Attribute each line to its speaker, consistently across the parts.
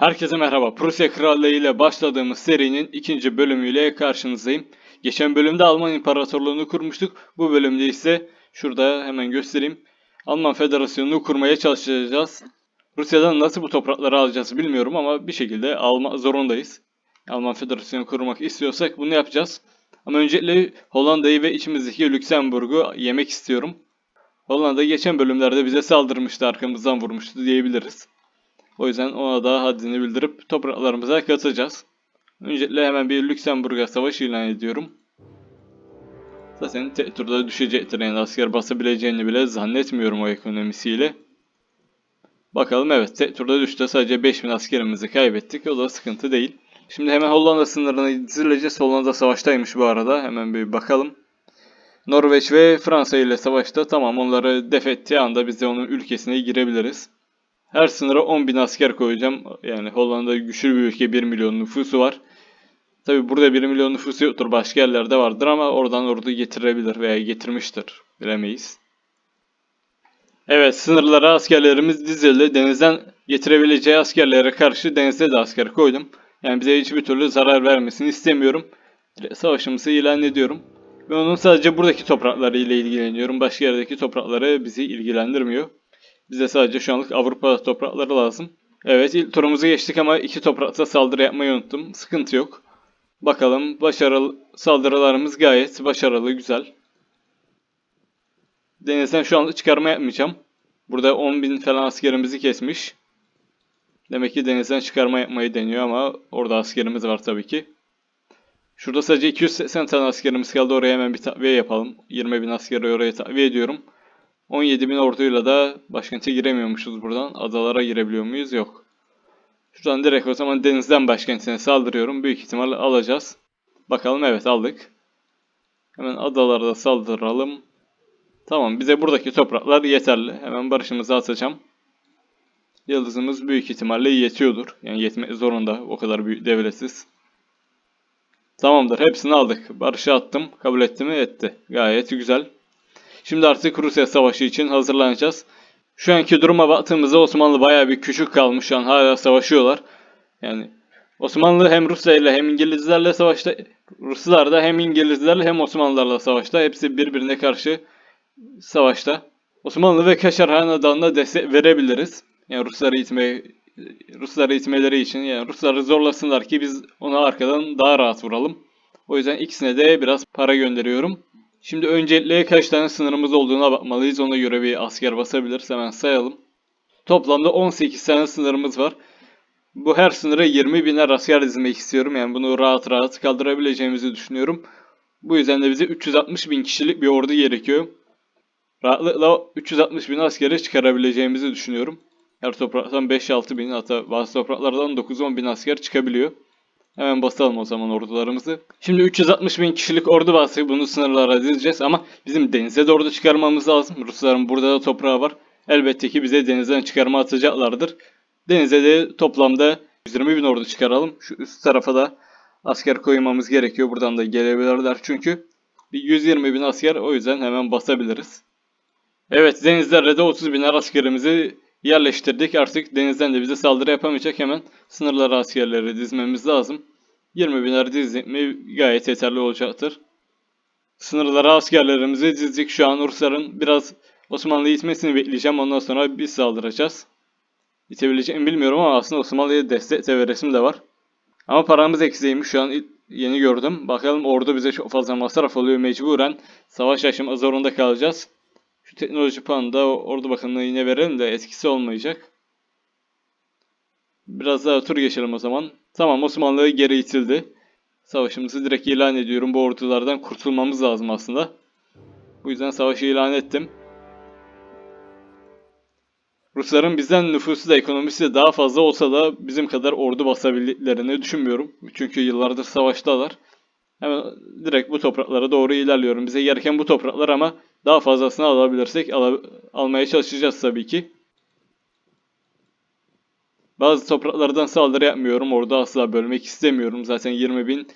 Speaker 1: Herkese merhaba. Prusya Krallığı ile başladığımız serinin ikinci bölümüyle karşınızdayım. Geçen bölümde Alman İmparatorluğunu kurmuştuk. Bu bölümde ise şurada hemen göstereyim. Alman Federasyonu'nu kurmaya çalışacağız. Rusya'dan nasıl bu toprakları alacağız bilmiyorum ama bir şekilde alma zorundayız. Alman Federasyonu kurmak istiyorsak bunu yapacağız. Ama öncelikle Hollanda'yı ve içimizdeki Lüksemburg'u yemek istiyorum. Hollanda geçen bölümlerde bize saldırmıştı, arkamızdan vurmuştu diyebiliriz. O yüzden ona da haddini bildirip topraklarımıza katacağız. Öncelikle hemen bir Lüksemburg'a savaş ilan ediyorum. Zaten tek turda düşecektir yani asker basabileceğini bile zannetmiyorum o ekonomisiyle. Bakalım evet tek turda düştü sadece 5000 askerimizi kaybettik o da sıkıntı değil. Şimdi hemen Hollanda sınırına dizileceğiz. Hollanda savaştaymış bu arada hemen bir bakalım. Norveç ve Fransa ile savaşta tamam onları def ettiği anda biz de onun ülkesine girebiliriz. Her sınıra 10.000 asker koyacağım. Yani Hollanda güçlü bir ülke 1 milyon nüfusu var. Tabi burada 1 milyon nüfusu yoktur. Başka yerlerde vardır ama oradan ordu getirebilir veya getirmiştir. Bilemeyiz. Evet sınırlara askerlerimiz dizildi. Denizden getirebileceği askerlere karşı denizde de asker koydum. Yani bize hiçbir türlü zarar vermesini istemiyorum. Savaşımızı ilan ediyorum. Ve onun sadece buradaki toprakları ile ilgileniyorum. Başka yerdeki toprakları bizi ilgilendirmiyor. Bize sadece şu anlık Avrupa toprakları lazım. Evet ilk turumuzu geçtik ama iki toprakta saldırı yapmayı unuttum. Sıkıntı yok. Bakalım başarılı saldırılarımız gayet başarılı güzel. Denizden şu anda çıkarma yapmayacağım. Burada 10.000 falan askerimizi kesmiş. Demek ki denizden çıkarma yapmayı deniyor ama orada askerimiz var tabii ki. Şurada sadece 280 tane askerimiz kaldı. Oraya hemen bir takviye yapalım. 20.000 askeri oraya takviye ediyorum. 17.000 orduyla da başkente giremiyormuşuz buradan. Adalara girebiliyor muyuz? Yok. Şuradan direkt o zaman denizden başkentine saldırıyorum. Büyük ihtimalle alacağız. Bakalım evet aldık. Hemen adalara da saldıralım. Tamam bize buradaki topraklar yeterli. Hemen barışımızı atacağım. Yıldızımız büyük ihtimalle yetiyordur. Yani yetmek zorunda. O kadar büyük devletiz. Tamamdır. Hepsini aldık. Barışı attım. Kabul etti mi? Etti. Gayet güzel. Şimdi artık Rusya Savaşı için hazırlanacağız. Şu anki duruma baktığımızda Osmanlı bayağı bir küçük kalmış. Şu an hala savaşıyorlar. Yani Osmanlı hem Rusya ile hem İngilizlerle savaşta. Ruslar da hem İngilizlerle hem Osmanlılarla savaşta. Hepsi birbirine karşı savaşta. Osmanlı ve Kaşar Hanedanı'na destek verebiliriz. Yani Rusları itme Rusları itmeleri için yani Rusları zorlasınlar ki biz ona arkadan daha rahat vuralım. O yüzden ikisine de biraz para gönderiyorum. Şimdi öncelikle kaç tane sınırımız olduğuna bakmalıyız. Ona göre bir asker basabiliriz. Hemen sayalım. Toplamda 18 tane sınırımız var. Bu her sınıra 20 biner asker dizmek istiyorum. Yani bunu rahat rahat kaldırabileceğimizi düşünüyorum. Bu yüzden de bize 360 bin kişilik bir ordu gerekiyor. Rahatlıkla 360 bin askeri çıkarabileceğimizi düşünüyorum. Her topraktan 5-6 bin hatta bazı topraklardan 9-10 bin asker çıkabiliyor. Hemen basalım o zaman ordularımızı. Şimdi 360 bin kişilik ordu bastık. Bunu sınırlara dizeceğiz ama bizim denize de ordu çıkarmamız lazım. Rusların burada da toprağı var. Elbette ki bize denizden çıkarma atacaklardır. Denize de toplamda 120 bin ordu çıkaralım. Şu üst tarafa da asker koymamız gerekiyor. Buradan da gelebilirler çünkü. Bir 120 bin asker o yüzden hemen basabiliriz. Evet denizlerle de 30 biner askerimizi yerleştirdik. Artık denizden de bize saldırı yapamayacak. Hemen sınırlara askerleri dizmemiz lazım. 20 biner dizdik mi gayet yeterli olacaktır. Sınırlara askerlerimizi dizdik. Şu an Rusların biraz Osmanlı'yı itmesini bekleyeceğim. Ondan sonra biz saldıracağız. İtebileceğimi bilmiyorum ama aslında Osmanlı'ya destek de veresim de var. Ama paramız eksiğiymiş. Şu an yeni gördüm. Bakalım ordu bize çok fazla masraf oluyor mecburen. Savaş açma zorunda kalacağız. Şu teknoloji puanı da Ordu Bakanlığı'na yine verelim de etkisi olmayacak. Biraz daha tur geçelim o zaman. Tamam Osmanlı geri itildi. Savaşımızı direkt ilan ediyorum. Bu ordulardan kurtulmamız lazım aslında. Bu yüzden savaşı ilan ettim. Rusların bizden nüfusu da ekonomisi de daha fazla olsa da bizim kadar ordu basabildiklerini düşünmüyorum. Çünkü yıllardır savaştalar. Hemen direkt bu topraklara doğru ilerliyorum. Bize gereken bu topraklar ama daha fazlasını alabilirsek al almaya çalışacağız tabii ki. Bazı topraklardan saldırı yapmıyorum. Orada asla bölmek istemiyorum. Zaten 20 bin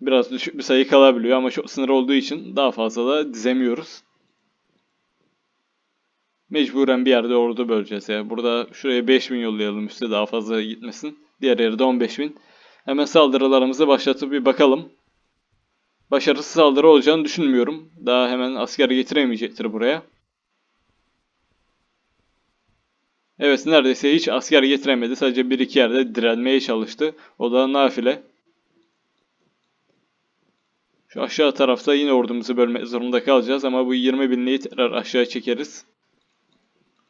Speaker 1: biraz düşük bir sayı kalabiliyor ama çok sınır olduğu için daha fazla da dizemiyoruz. Mecburen bir yerde ordu böleceğiz ya. Burada şuraya 5000 yollayalım üstte daha fazla gitmesin. Diğer yerde 15000. Hemen saldırılarımızı başlatıp bir bakalım. Başarısız saldırı olacağını düşünmüyorum. Daha hemen asker getiremeyecektir buraya. Evet neredeyse hiç asker getiremedi. Sadece bir iki yerde direnmeye çalıştı. O da nafile. Şu aşağı tarafta yine ordumuzu bölmek zorunda kalacağız ama bu 20 binliği tekrar aşağı çekeriz.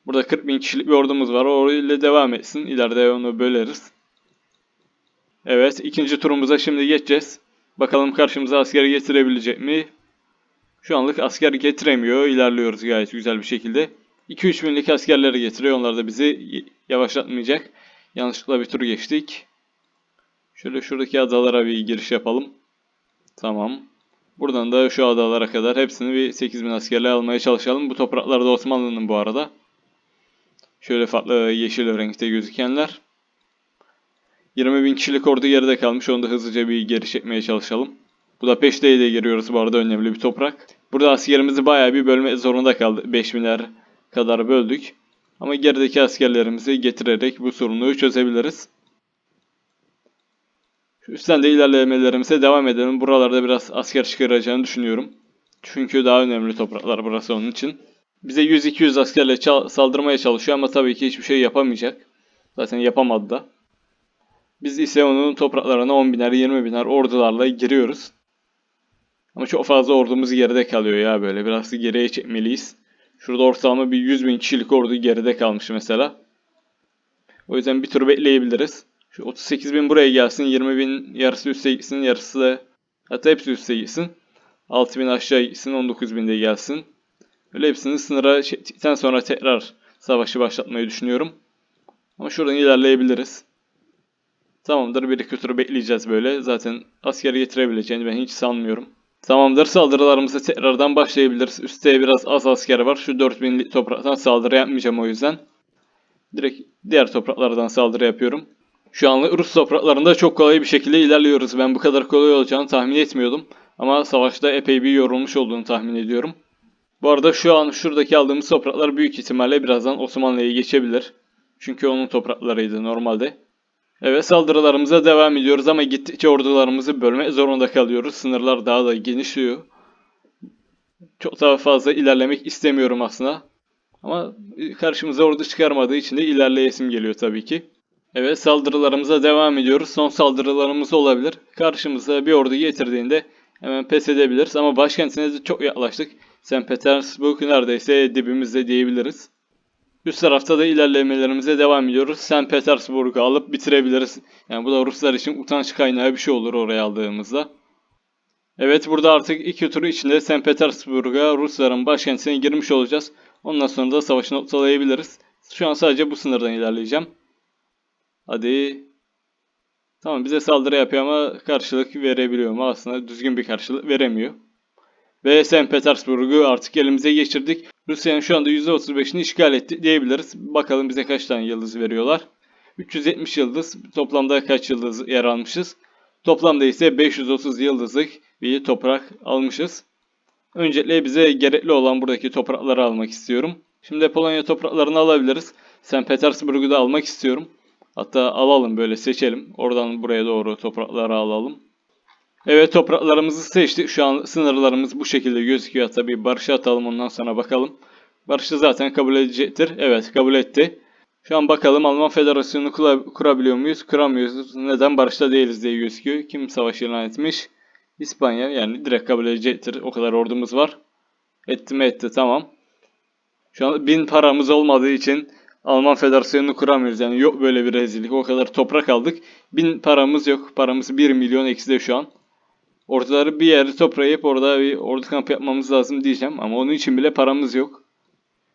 Speaker 1: Burada 40 bin kişilik bir ordumuz var. O devam etsin. İleride onu böleriz. Evet ikinci turumuza şimdi geçeceğiz. Bakalım karşımıza asker getirebilecek mi? Şu anlık asker getiremiyor. İlerliyoruz gayet güzel bir şekilde. 2-3 binlik askerleri getiriyor. Onlar da bizi yavaşlatmayacak. Yanlışlıkla bir tur geçtik. Şöyle şuradaki adalara bir giriş yapalım. Tamam. Buradan da şu adalara kadar hepsini bir 8000 askerle almaya çalışalım. Bu topraklar da Osmanlı'nın bu arada. Şöyle farklı yeşil renkte gözükenler. 20 bin kişilik ordu geride kalmış. Onu da hızlıca bir geri çekmeye çalışalım. Budapeşte'ye de giriyoruz bu arada önemli bir toprak. Burada askerimizi bayağı bir bölme zorunda kaldı. 5000'ler kadar böldük. Ama gerideki askerlerimizi getirerek bu sorunu çözebiliriz. Üstten de ilerlemelerimize devam edelim. Buralarda biraz asker çıkaracağını düşünüyorum. Çünkü daha önemli topraklar burası onun için. Bize 100-200 askerle saldırmaya çalışıyor ama tabii ki hiçbir şey yapamayacak. Zaten yapamadı da. Biz ise onun topraklarına 10 biner 20 biner ordularla giriyoruz. Ama çok fazla ordumuz geride kalıyor ya böyle. Biraz geriye çekmeliyiz. Şurada ortalama bir 100 bin kişilik ordu geride kalmış mesela. O yüzden bir tur bekleyebiliriz. Şu 38 bin buraya gelsin. 20 bin yarısı üste gitsin. Yarısı da hatta hepsi üste gitsin. 6 bin aşağı gitsin. 19 bin de gelsin. Öyle hepsini sınıra çektikten sonra tekrar savaşı başlatmayı düşünüyorum. Ama şuradan ilerleyebiliriz. Tamamdır bir iki tur bekleyeceğiz böyle. Zaten asker getirebileceğini ben hiç sanmıyorum. Tamamdır saldırılarımıza tekrardan başlayabiliriz. Üste biraz az asker var. Şu 4000 topraktan saldırı yapmayacağım o yüzden. Direkt diğer topraklardan saldırı yapıyorum. Şu anlık Rus topraklarında çok kolay bir şekilde ilerliyoruz. Ben bu kadar kolay olacağını tahmin etmiyordum. Ama savaşta epey bir yorulmuş olduğunu tahmin ediyorum. Bu arada şu an şuradaki aldığımız topraklar büyük ihtimalle birazdan Osmanlı'ya geçebilir. Çünkü onun topraklarıydı normalde. Evet saldırılarımıza devam ediyoruz ama gittikçe ordularımızı bölmek zorunda kalıyoruz. Sınırlar daha da genişliyor. Çok daha fazla ilerlemek istemiyorum aslında. Ama karşımıza ordu çıkarmadığı için de ilerleyesim geliyor tabii ki. Evet saldırılarımıza devam ediyoruz. Son saldırılarımız olabilir. Karşımıza bir ordu getirdiğinde hemen pes edebiliriz ama başkentine de çok yaklaştık. St. Petersburg neredeyse dibimizde diyebiliriz. Üst tarafta da ilerlemelerimize devam ediyoruz. St. Petersburg'u alıp bitirebiliriz. Yani bu da Ruslar için utanç kaynağı bir şey olur oraya aldığımızda. Evet burada artık iki tur içinde St. Petersburg'a Rusların başkentine girmiş olacağız. Ondan sonra da savaşı noktalayabiliriz. Şu an sadece bu sınırdan ilerleyeceğim. Hadi. Tamam bize saldırı yapıyor ama karşılık verebiliyor mu? Aslında düzgün bir karşılık veremiyor. Ve St. Petersburg'u artık elimize geçirdik. Rusya'nın şu anda %35'ini işgal etti diyebiliriz. Bakalım bize kaç tane yıldız veriyorlar. 370 yıldız. Toplamda kaç yıldız yer almışız? Toplamda ise 530 yıldızlık bir toprak almışız. Öncelikle bize gerekli olan buradaki toprakları almak istiyorum. Şimdi Polonya topraklarını alabiliriz. St. Petersburg'u da almak istiyorum. Hatta alalım böyle seçelim. Oradan buraya doğru toprakları alalım. Evet topraklarımızı seçtik. Şu an sınırlarımız bu şekilde gözüküyor. Tabi barışa atalım ondan sonra bakalım. Barışı zaten kabul edecektir. Evet kabul etti. Şu an bakalım Alman Federasyonu kula- kurabiliyor muyuz? Kuramıyoruz. Neden barışta değiliz diye gözüküyor. Kim savaş ilan etmiş? İspanya yani direkt kabul edecektir. O kadar ordumuz var. Etti mi etti tamam. Şu an bin paramız olmadığı için Alman Federasyonu'nu kuramıyoruz. Yani yok böyle bir rezillik. O kadar toprak aldık. Bin paramız yok. Paramız 1 milyon ekside şu an. Ortaları bir yerde toplayıp orada bir ordu kampı yapmamız lazım diyeceğim. Ama onun için bile paramız yok.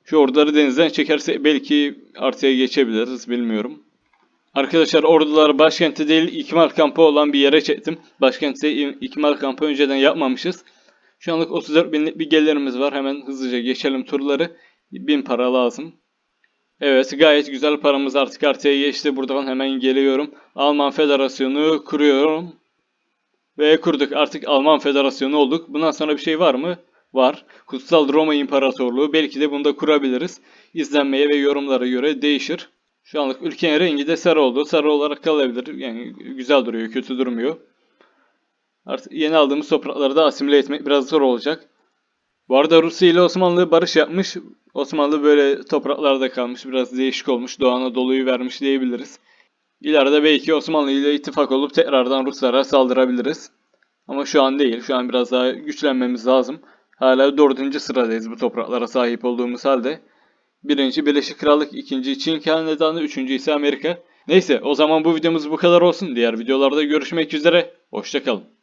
Speaker 1: Şu orduları denizden çekersek belki artıya geçebiliriz. Bilmiyorum. Arkadaşlar orduları başkenti değil ikmal kampı olan bir yere çektim. Başkentte ikmal kampı önceden yapmamışız. Şu anlık 34 binlik bir gelirimiz var. Hemen hızlıca geçelim turları. 1000 para lazım. Evet gayet güzel paramız artık artıya geçti. Buradan hemen geliyorum. Alman Federasyonu kuruyorum. Ve kurduk. Artık Alman Federasyonu olduk. Bundan sonra bir şey var mı? var. Kutsal Roma İmparatorluğu belki de bunu da kurabiliriz. İzlenmeye ve yorumlara göre değişir. Şu anlık ülkenin rengi de sarı oldu. Sarı olarak kalabilir. Yani güzel duruyor, kötü durmuyor. Artık yeni aldığımız toprakları da asimile etmek biraz zor olacak. Bu arada Rusya ile Osmanlı barış yapmış. Osmanlı böyle topraklarda kalmış. Biraz değişik olmuş. Doğu Anadolu'yu vermiş diyebiliriz. İleride belki Osmanlı ile ittifak olup tekrardan Ruslara saldırabiliriz. Ama şu an değil. Şu an biraz daha güçlenmemiz lazım. Hala dördüncü sıradayız bu topraklara sahip olduğumuz halde. Birinci Birleşik Krallık, ikinci Çin Hanedanı, üçüncü ise Amerika. Neyse o zaman bu videomuz bu kadar olsun. Diğer videolarda görüşmek üzere. Hoşçakalın.